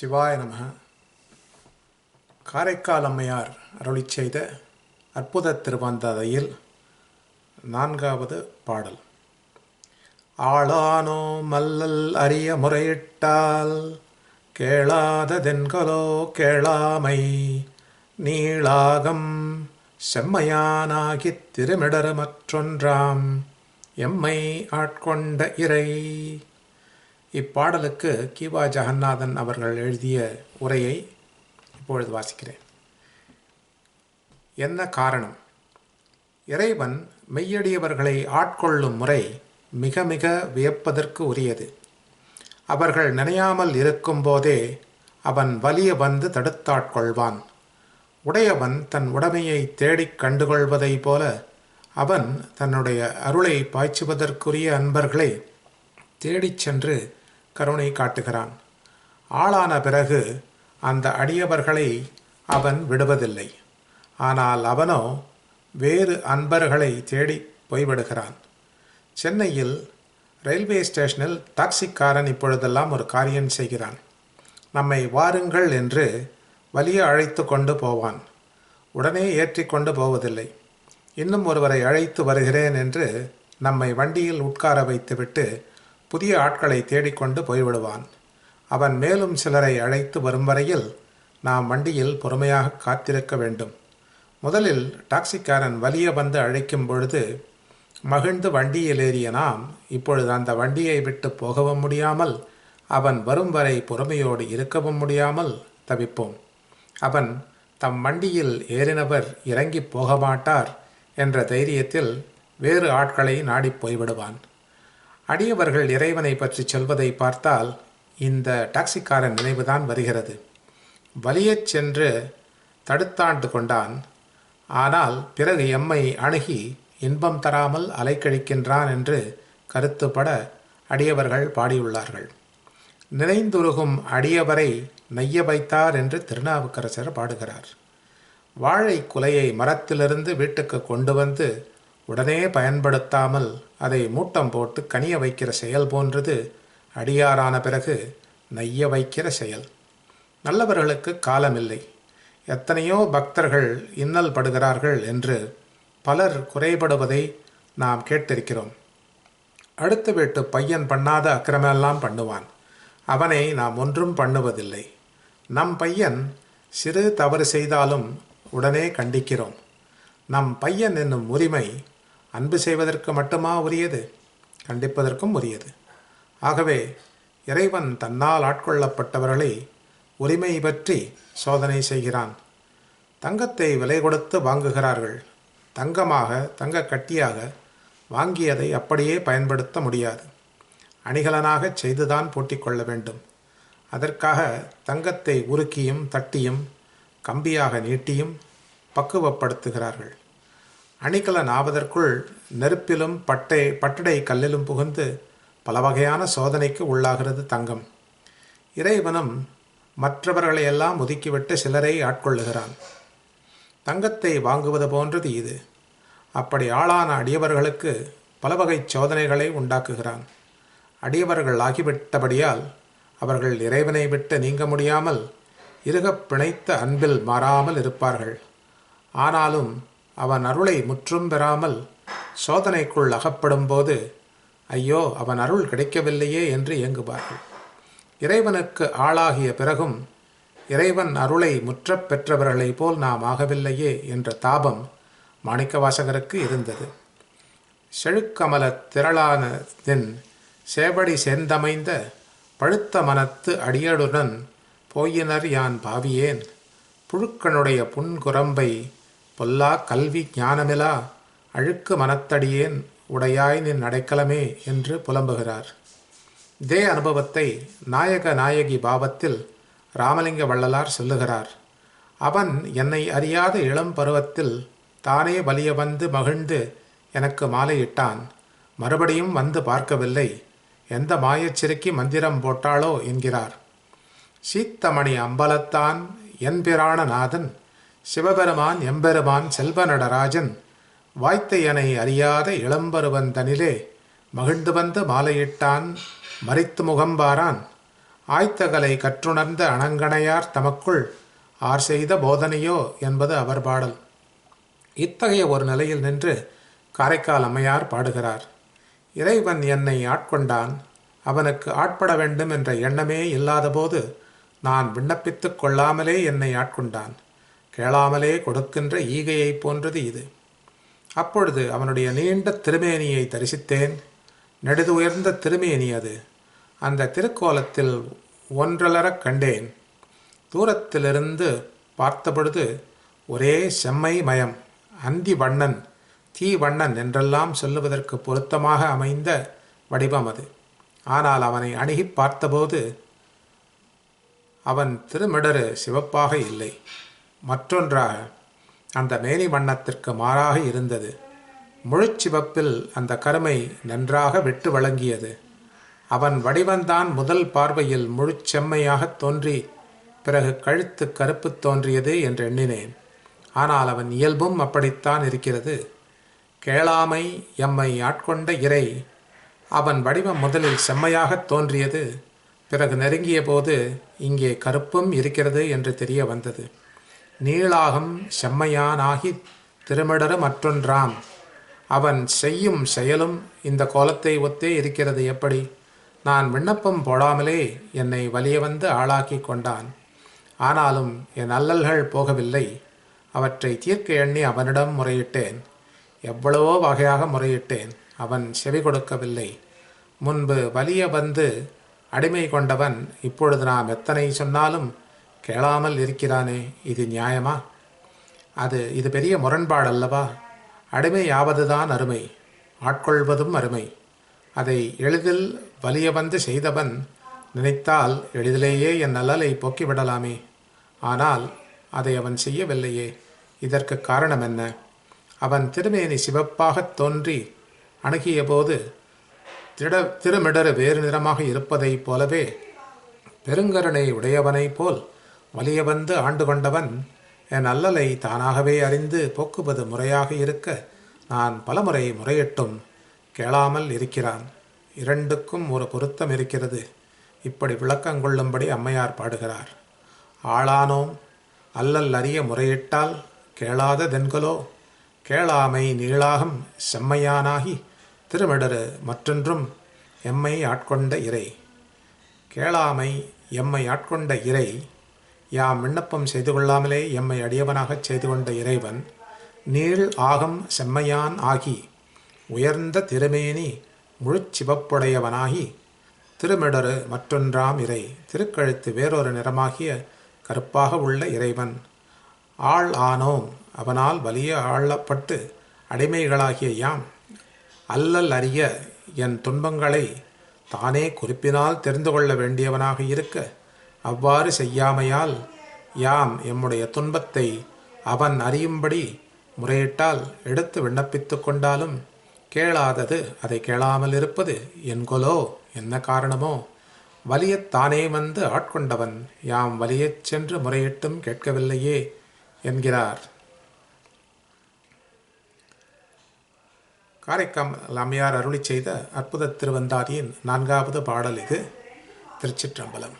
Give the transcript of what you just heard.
சிவாய நம. காரைக்கால் அம்மையார் அருளி செய்த அற்புத திருவந்ததையில் நான்காவது பாடல். ஆளானோ மல்லல் அரிய முறையிட்டால் கேளாததென்கலோ கேளாமை. நீளாகம் செம்மையானாகித் திருமிடருமற்றொன்றாம் எம்மை ஆட்கொண்ட இறை. இப்பாடலுக்கு கிவா ஜெகநாதன் அவர்கள் எழுதிய உரையை இப்பொழுது வாசிக்கிறேன். என்ன காரணம்? இறைவன் மெய்யடியவர்களை ஆட்கொள்ளும் முறை மிக மிக வியப்பதற்கு உரியது. அவர்கள் நினையாமல் இருக்கும்போதே அவன் வலிய வந்து தடுத்தாட்கொள்வான் உடையவன் தன் உடமையை தேடிக் கண்டுகொள்வதைப் போல அவன் தன்னுடைய அருளை பாய்ச்சுவதற்குரிய அன்பர்களை தேடிச் சென்று கருணை காட்டுகிறான். ஆளான பிறகு அந்த அடியவர்களை அவன் விடுவதில்லை. ஆனால் அவனோ வேறு அன்பர்களை தேடி போய்விடுகிறான். சென்னையில் ரயில்வே ஸ்டேஷனில் டாக்ஸிக்காரன் இப்பொழுதெல்லாம் ஒரு காரியம் செய்கிறான். நம்மை வாருங்கள் என்று வலிய அழைத்து கொண்டு போவான். உடனே ஏற்றி கொண்டு போவதில்லை. இன்னும் ஒருவரை அழைத்து வருகிறேன் என்று நம்மை வண்டியில் உட்கார வைத்துவிட்டு புதிய ஆட்களை தேடிக்கொண்டு போய்விடுவான். அவன் மேலும் சிலரை அழைத்து வரும் வரையில் நாம் வண்டியில் பொறுமையாக காத்திருக்க வேண்டும். முதலில் டாக்ஸிக்காரன் வலிய வந்து அழைக்கும் பொழுது மகிழ்ந்து வண்டியில் ஏறிய நாம் இப்பொழுது அந்த வண்டியை விட்டு போகவும் முடியாமல் அவன் வரும் வரை பொறுமையோடு இருக்கவும் முடியாமல் தவிப்போம். அவன் தம் வண்டியில் ஏறினவர் இறங்கி போக மாட்டார் என்ற தைரியத்தில் வேறு ஆட்களை நாடிப் போய்விடுவான். அடியவர்கள் இறைவனை பற்றி சொல்வதை பார்த்தால் இந்த டாக்ஸிக்காரன் நினைவுதான் வருகிறது. வலியச் சென்று தடுத்தாண்டு கொண்டான். ஆனால் பிறகு எம்மை அணுகி இன்பம் தராமல் அலைக்கழிக்கின்றான் என்று கருத்துப்பட அடியவர்கள் பாடியுள்ளார்கள். நினைந்துருகும் அடியவரை நெய்ய வைத்தார் என்று திருநாவுக்கரசர் பாடுகிறார். வாழை குலையை மரத்திலிருந்து வீட்டுக்கு கொண்டு வந்து உடனே பயன்படுத்தாமல் அதை மூட்டம் போட்டு கனிய வைக்கிற செயல் போன்றது அடியாரான பிறகு நெய்ய வைக்கிற செயல். நல்லவர்களுக்கு காலமில்லை. எத்தனையோ பக்தர்கள் இன்னல் படுகிறார்கள் என்று பலர் குறைபடுவதை நாம் கேட்டிருக்கிறோம். அடுத்த வீட்டு பையன் பண்ணாத அக்கிரமெல்லாம் பண்ணுவான். அவனை நாம் ஒன்றும் பண்ணுவதில்லை. நம் பையன் சிறு தவறு செய்தாலும் உடனே கண்டிக்கிறோம். நம் பையன் என்னும் உரிமை அன்பு செய்வதற்கு மட்டுமா உரியது? கண்டிப்பதற்கும் உரியது. ஆகவே இறைவன் தன்னால் ஆட்கொள்ளப்பட்டவர்களை உரிமை பற்றி சோதனை செய்கிறான். தங்கத்தை விலை கொடுத்து வாங்குகிறார்கள். தங்கமாக தங்க கட்டியாக வாங்கியதை அப்படியே பயன்படுத்த முடியாது. அணிகலனாக செய்துதான் பூட்டிக் கொள்ள வேண்டும். அதற்காக தங்கத்தை உருக்கியும் தட்டியும் கம்பியாக நீட்டியும் பக்குவப்படுத்துகிறார்கள். அணிகலன் ஆவதற்குள் நெருப்பிலும் பட்டை பட்டடை கல்லிலும் புகுந்து பல வகையான சோதனைக்கு உள்ளாகிறது தங்கம். இறைவனும் மற்றவர்களையெல்லாம் ஒதுக்கிவிட்டு சிலரை ஆட்கொள்ளுகிறான். தங்கத்தை வாங்குவது போன்றது இது. அப்படி ஆளான அடியவர்களுக்கு பல வகை சோதனைகளை உண்டாக்குகிறான். அடியவர்கள் ஆகிவிட்டபடியால் அவர்கள் இறைவனை விட்டு நீங்க முடியாமல் இருகப் பிணைத்த அன்பில் மாறாமல் இருப்பார்கள். ஆனாலும் அவன் அருளை முற்றும் பெறாமல் சோதனைக்குள் அகப்படும்போது ஐயோ அவன் அருள் கிடைக்கவில்லையே என்று இயங்குவார்கள். இறைவனுக்கு ஆளாகிய பிறகும் இறைவன் அருளை முற்றப் பெற்றவர்களைப் போல் நாம் ஆகவில்லையே என்ற தாபம் மாணிக்கவாசகருக்கு இருந்தது. செழுக்கமல திரளானதின் சேவடி சேர்ந்தமைந்த பழுத்த மனத்து அடியடுடன் போயினர் யான் பாவியேன். புழுக்கனுடைய புன்குரம்பை பொல்லா கல்வி ஞானமிலா அழுக்கு மனத்தடியேன் உடையாய் நின் அடைக்கலமே என்று புலம்புகிறார். இதே அனுபவத்தை நாயக நாயகி பாவத்தில் ராமலிங்க வள்ளலார் சொல்லுகிறார். அவன் என்னை அறியாத இளம் பருவத்தில் தானே வலிய வந்து மகிழ்ந்து எனக்கு மாலையிட்டான். மறுபடியும் வந்து பார்க்கவில்லை. எந்த மாயச்சிறுக்கி மந்திரம் போட்டாளோ என்கிறார். சீத்தமணி அம்பலத்தான் என்பிரான நாதன் சிவபெருமான் எம்பெருமான் செல்வ நடராஜன் வாய்த்தையனை அறியாத இளம்பருவன் தனிலே மகிழ்ந்து வந்து மாலையிட்டான் மறித்து முகம்பாரான் ஆய்த்தகலை கற்றுணர்ந்த அணங்கணையார் தமக்குள் ஆர் செய்த போதனையோ என்பது அவர் பாடல். இத்தகைய ஒரு நிலையில் நின்று காரைக்கால் அம்மையார் பாடுகிறார். இறைவன் என்னை ஆட்கொண்டான் அவனுக்கு ஆட்பட வேண்டும் என்ற எண்ணமே இல்லாதபோது நான் விண்ணப்பித்துக் கொள்ளாமலே என்னை ஆட்கொண்டான். கேளாமலே கொடுக்கின்ற ஈகையைப் போன்றது இது. அப்பொழுது அவனுடைய நீண்ட திருமேனியை தரிசித்தேன். நெடுது உயர்ந்த திருமேனி அது. அந்த திருக்கோலத்தில் ஒன்றலரக் கண்டேன். தூரத்திலிருந்து பார்த்தபொழுது ஒரே செம்மை மயம். அந்தி வண்ணன் தீ வண்ணன் என்றெல்லாம் சொல்லுவதற்கு பொருத்தமாக அமைந்த வடிவம் அது. ஆனால் அவனை அணுகி பார்த்தபோது அவன் திருமிடரு சிவப்பாக இல்லை. மற்றொன்றாக அந்த மேனி வண்ணத்திற்கு மாறாக இருந்தது. முழுச்சிவப்பில் அந்த கருமை நன்றாக விட்டு வழங்கியது. அவன் வடிவந்தான் முதல் பார்வையில் முழுச்செம்மையாகத் தோன்றி பிறகு கழுத்து கருப்பு தோன்றியது என்று எண்ணினேன். ஆனால் அவன் இயல்பும் அப்படித்தான் இருக்கிறது. கேளாமை எம்மை ஆட்கொண்ட இறை அவன் வடிவம் முதலில் செம்மையாகத் தோன்றியது பிறகு நெருங்கிய போது இங்கே கருப்பும் இருக்கிறது என்று தெரிய வந்தது. நீளாகம் செம்மையானாகி திருமிடர மற்றொன்றாம். அவன் செய்யும் செயலும் இந்த கோலத்தை ஒத்தே இருக்கிறது எப்படி? நான் விண்ணப்பம் போடாமலே என்னை வலிய வந்து ஆளாக்கி கொண்டான். ஆனாலும் என் அல்லல்கள் போகவில்லை. அவற்றை தீர்க்க எண்ணி அவனிடம் முறையிட்டேன். எவ்வளவோ வகையாக முறையிட்டேன். அவன் செவி கொடுக்கவில்லை. முன்பு வலிய வந்து அடிமை கொண்டவன் இப்பொழுது நாம் எத்தனை சொன்னாலும் கேளாமல் இருக்கிறானே இது நியாயமா? அது இது பெரிய முரண்பாடு அல்லவா? அடிமை அருமை ஆட்கொள்வதும் அருமை. அதை எளிதில் வலிய வந்து செய்தவன் நினைத்தால் எளிதிலேயே என் நலலை போக்கிவிடலாமே. ஆனால் அதை அவன் செய்யவில்லையே. இதற்கு காரணம் என்ன? அவன் திருமேனி சிவப்பாகத் தோன்றி அணுகிய போது திட திருமிடறு வேறு நிறமாக இருப்பதைப் போலவே பெருங்கருணை உடையவனைப் போல் வலிய வந்து ஆண்டு கொண்டவன் என் அல்லலை தானாகவே அறிந்து போக்குவது முறையாக இருக்க நான் பலமுறை முறையிட்டும் கேளாமல் இருக்கிறான். இரண்டுக்கும் ஒரு பொருத்தம் இருக்கிறது. இப்படி விளக்கங்கொள்ளும்படி அம்மையார் பாடுகிறார். ஆளானோம். அல்லல் அறிய முறையிட்டால் கேளாத தென்கலோ. கேளாமை நீளாகம் செம்மையானாகி திருமிடரு மற்றொன்றும் எம்மை ஆட்கொண்ட இறை. கேளாமை எம்மை ஆட்கொண்ட இறை யாம் விண்ணப்பம் செய்து கொள்ளாமலே எம்மை அடியவனாகச் செய்து கொண்ட இறைவன் நீள் ஆகம் செம்மையான் ஆகி உயர்ந்த திருமேனி முழுச்சிவப்புடையவனாகி திருமிடரு மற்றொன்றாம் இறை திருக்கழுத்து வேறொரு நிறமாகிய கருப்பாக உள்ள இறைவன். ஆள் ஆனோம் அவனால் வலிய ஆளப்பட்டு அடிமைகளாகிய யாம் அல்லல் அறிய என் துன்பங்களை தானே குறிப்பினால் தெரிந்து கொள்ள வேண்டியவனாக இருக்க அவ்வாறு செய்யாமையால் யாம் எம்முடைய துன்பத்தை அவன் அறியும்படி முறையிட்டால் எடுத்து விண்ணப்பித்து கொண்டாலும் கேளாதது அதை கேளாமல் இருப்பது என்கொலோ? என்ன காரணமோ? வலியத்தானே வந்து ஆட்கொண்டவன். யாம் வலியச் சென்று முறையிட்டும் கேட்கவில்லையே என்கிறார். காரைக்கால் அம்மையார் அருளி செய்த அற்புத திருவந்தாதியின் நான்காவது பாடல் இது. திருச்சிற்றம்பலம்.